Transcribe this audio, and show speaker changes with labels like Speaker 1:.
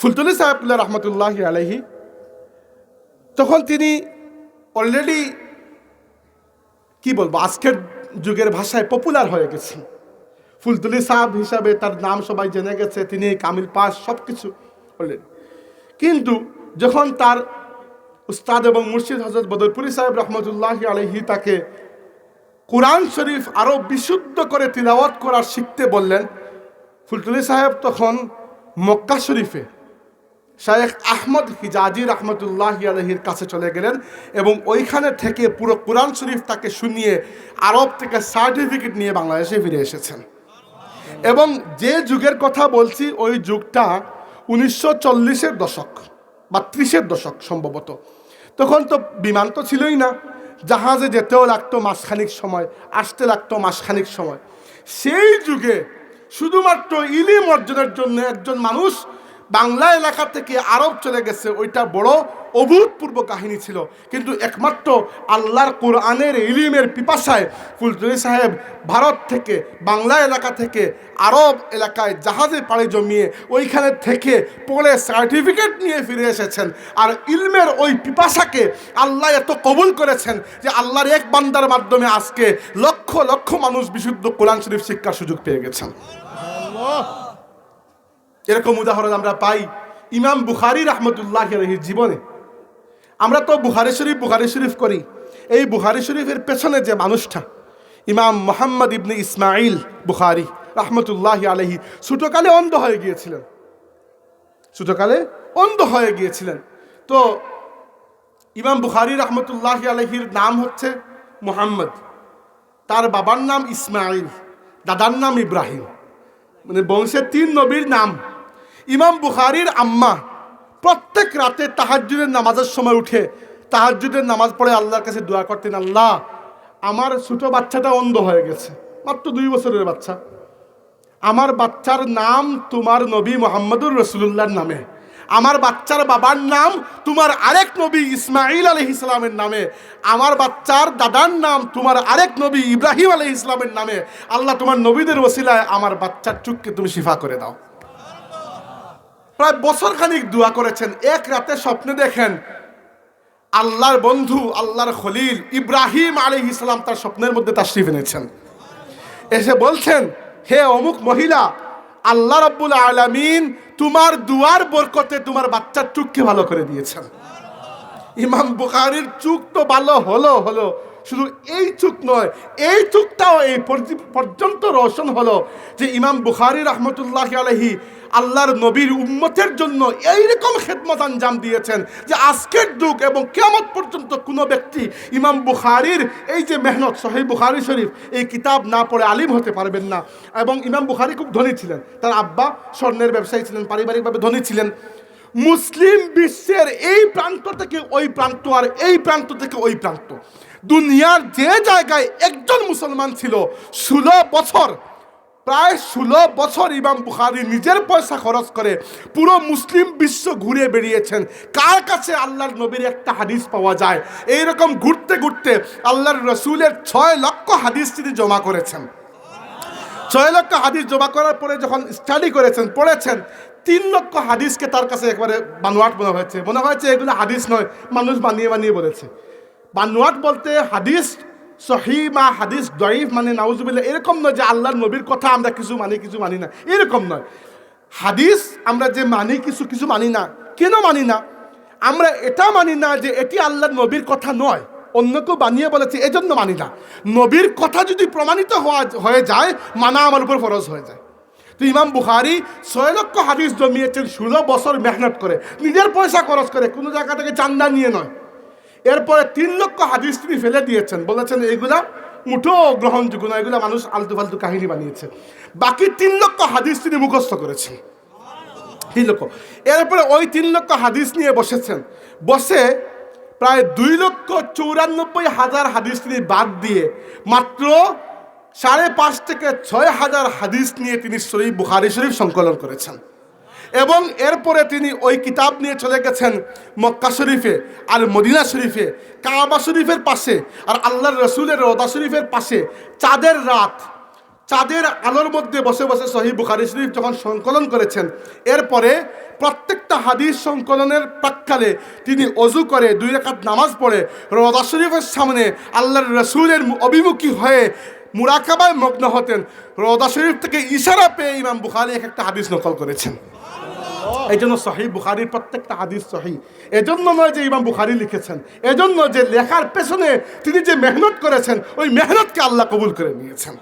Speaker 1: ফুলতলি সাহেবুল্লাহ রহমতুল্লাহ আলহি তখন তিনি অলরেডি কি বলব, আজকের যুগের ভাষায় পপুলার হয়ে গেছেন। ফুলতুলি সাহেব হিসাবে তার নাম সবাই জেনে গেছে, তিনি কামিল পাস সব কিছু অলরেডি কিন্তু যখন তার উস্তাদ এবং মুর্শিদ হজরত বদরপুরি সাহেব রহমতুল্লাহ আলহি তাকে কোরআন শরীফ আরও বিশুদ্ধ করে তিলাওয়াত করার শিখতে বললেন, ফুলতুলি সাহেব তখন মক্কা শরীফে শায়েখ আহমদ হিজাজি রহমতুল্লাহ আলহির কাছে চলে গেলেন এবং ওইখানে থেকে পুরো কোরআন শরীফ তাকে শুনিয়ে আরব থেকে সার্টিফিকেট নিয়ে বাংলাদেশে ফিরে এসেছেন। এবং যে যুগের কথা বলছি, ওই যুগটা উনিশশো চল্লিশের দশক বা ত্রিশের দশক সম্ভবত। তখন তো বিমান তো ছিলই না। জাহাজে যেতেও লাগতো মাসখানিক সময়, আসতে লাগতো মাসখানিক সময়। সেই যুগে শুধুমাত্র ইলিম অর্জনের জন্য একজন মানুষ বাংলা এলাকা থেকে আরব চলে গেছে, ওইটা বড় অভূতপূর্ব কাহিনী ছিল। কিন্তু একমাত্র আল্লাহর কোরআনের ইলিমের পিপাসায় ফুলতুলি সাহেব ভারত থেকে, বাংলা এলাকা থেকে আরব এলাকায় জাহাজে পাড়ি জমিয়ে ওইখানে থেকে পড়ে সার্টিফিকেট নিয়ে ফিরে এসেছেন। আর ইলমের ওই পিপাসাকে আল্লাহ এত কবুল করেছেন যে আল্লাহর এক বান্দার মাধ্যমে আজকে লক্ষ লক্ষ মানুষ বিশুদ্ধ কোরআন শরীফ শিক্ষার সুযোগ পেয়ে গেছেন। এরকম উদাহরণ আমরা পাই ইমাম বুখারি রহমতুল্লাহ রহির জীবনে। আমরা তো বুখারি শরীফ বুখারি শরীফ করি। এই বুখারি শরীফের পেছনে যে মানুষটা, ইমাম মোহাম্মদ ইবনে ইসমাইল বুখারি রহমতুল্লাহ আলহি ছোটকালে অন্ধ হয়ে গিয়েছিলেন। ছোটকালে অন্ধ হয়ে গিয়েছিলেন। তো ইমাম বুখারি রহমতুল্লাহ আলহির নাম হচ্ছে মোহাম্মদ। তার বাবার নাম ইসমাইল দাদার নাম ইব্রাহিম। মানে বংশের তিন নবীর নাম ইমাম বুখারির আম্মা প্রত্যেক রাতে তাহাজ্জুদের নামাজের সময় উঠে তাহাজ্জুদের নামাজ পড়ে আল্লাহর কাছে দোয়া করতেন, আল্লাহ, আমার ছোট বাচ্চাটা অন্ধ হয়ে গেছে, মাত্র দুই বছরের বাচ্চা। আমার বাচ্চার নাম তোমার নবী মোহাম্মদুর রসুল্লাহর নামে। আমার বাচ্চার বাবার নাম তোমার আরেক নবী ইসমাইল আলহ ইসলামের নামে। আমার বাচ্চার দাদার নাম তোমার আরেক নবী ইব্রাহিম আলহ ইসলামের নামে। আল্লাহ তোমার নবীদের ওসিলায় আমার বাচ্চার চুককে তুমি শিফা করে দাও। প্রায় বছর খানিক দোয়া করেছেন। এক রাতে স্বপ্নে দেখেন, আল্লাহর বন্ধু, আল্লাহর খলিল ইব্রাহিম আলহ ইসলাম তার স্বপ্নের মধ্যে তার তাশরিফ এনেছেন। এসে বলছেন, হে অমুক মহিলা, আল্লাহ রব্বুল আলামিন তোমার দুয়ার বরকতে তোমার বাচ্চার চুককে ভালো করে দিয়েছেন। ইমাম বুখারির চুক তো ভালো হলো হলো। শুধু এই চুক নয়, এই চুকটাও এই পর্যন্ত রোশন হলো যে ইমাম বুখারি রহমতুল্লাহ আলহি আল্লাহর নবীর উম্মতের জন্য এইরকম খেদমত আঞ্জাম দিয়েছেন যে আজকের যুগ এবং কেমন পর্যন্ত কোনো ব্যক্তি ইমাম বুখারির এই যে মেহনত সহি বুখারি শরীফ, এই কিতাব না পড়ে আলিম হতে পারবেন না। এবং ইমাম বুখারি খুব ধনী ছিলেন। তার আব্বা স্বর্ণের ব্যবসায়ী ছিলেন, পারিবারিকভাবে ধনী ছিলেন। মুসলিম বিশ্বের এই প্রান্ত থেকে ওই প্রান্ত আর এই প্রান্ত থেকে ওই প্রান্ত। দুনিয়ার যে জায়গায় একজন মুসলমান ছিল, ষোলো বছর, প্রায় ষোলো বছর ইমাম বুখারি নিজের পয়সা খরচ করে পুরো মুসলিম বিশ্ব ঘুরে বেরিয়েছেন কার কাছে আল্লাহর নবীর একটা হাদিস পাওয়া যায়? এইরকম ঘুরতে ঘুরতে আল্লাহর রসুলের ছয় লক্ষ হাদিস তিনি জমা করেছেন। ছয় লক্ষ হাদিস জমা করার পরে যখন স্টাডি করেছেন, পড়েছেন, তিন লক্ষ হাদিসকে তার কাছে একবারে বানোয়াট মনে হয়েছে। মনে হয়েছে এগুলো হাদিস নয়, মানুষ বানিয়ে বানিয়ে বলেছে। বানোয়াট বলতে হাদিস, সহি বা হাদিস দয়ীফ মানে নাউজুবিল্লা এরকম নয় যে আল্লাহর নবীর কথা আমরা কিছু মানি কিছু মানি না। এরকম নয়। হাদিস আমরা যে মানি, কিছু কিছু মানি না। কেন মানি না? আমরা এটা মানি না যে এটি আল্লাহর নবীর কথা নয়। অন্য কেউ বানিয়ে বলেছে, এজন্য মানি না। নবীর কথা যদি প্রমাণিত হয়ে যায়, মানা আমার উপর ফরজ হয়ে যায়। তো ইমাম বুখারি ছয় লক্ষ হাদিস জমিয়েছেন, ষোলো বছর মেহনত করে, নিজের পয়সা খরচ করে, কোনো জায়গা থেকে চান্দা নিয়ে নয়। এরপরে তিন লক্ষ হাদিস তিনি ফেলে দিয়েছেন। বলেছেন এইগুলা মুঠো গ্রহণযোগ্য নয়, এগুলা মানুষ আলতু ফালতু কাহিনী বানিয়েছে। বাকি তিন লক্ষ হাদিস তিনি মুখস্থ করেছেন। তিন লক্ষ। এরপরে ওই তিন লক্ষ হাদিস নিয়ে বসেছেন। বসে প্রায় দুই লক্ষ চৌরানব্বই হাজার হাদিস তিনি বাদ দিয়ে মাত্র সাড়ে পাঁচ থেকে ছয় হাজার হাদিস নিয়ে তিনি শরীফ, বুখারি শরীফ সংকলন করেছেন। এবং এরপরে তিনি ওই কিতাব নিয়ে চলে গেছেন মক্কা শরীফে, আর মদিনা শরীফে, কাবা শরীফের পাশে, আর আল্লাহর রসুলের রোদা শরীফের পাশে। চাঁদের রাত, চাঁদের আলোর মধ্যে বসে বসে সহি বুখারি শরীফ যখন সংকলন করেছেন, এরপরে প্রত্যেকটা প্রত্যেকটা হাদিস সংকলনের প্রাককালে তিনি অজু করে দুই রেখাত নামাজ পড়ে, রদা শরীফের সামনে আল্লাহর রসুলের অভিমুখী হয়ে মুরাকাবায় মগ্ন হতেন। রদা শরীফ থেকে ইশারা পেয়ে ইমাম বুখারি এক একটা হাদিস নকল করেছেন। এই জন্য সহি বুখারির প্রত্যেকটা হাদিস সহি। এজন্য নয় যে ইমাম বুখারি লিখেছেন। এজন্য যে লেখার পেছনে তিনি যে মেহনত করেছেন, ওই মেহনতকে আল্লাহ কবুল করে নিয়েছেন।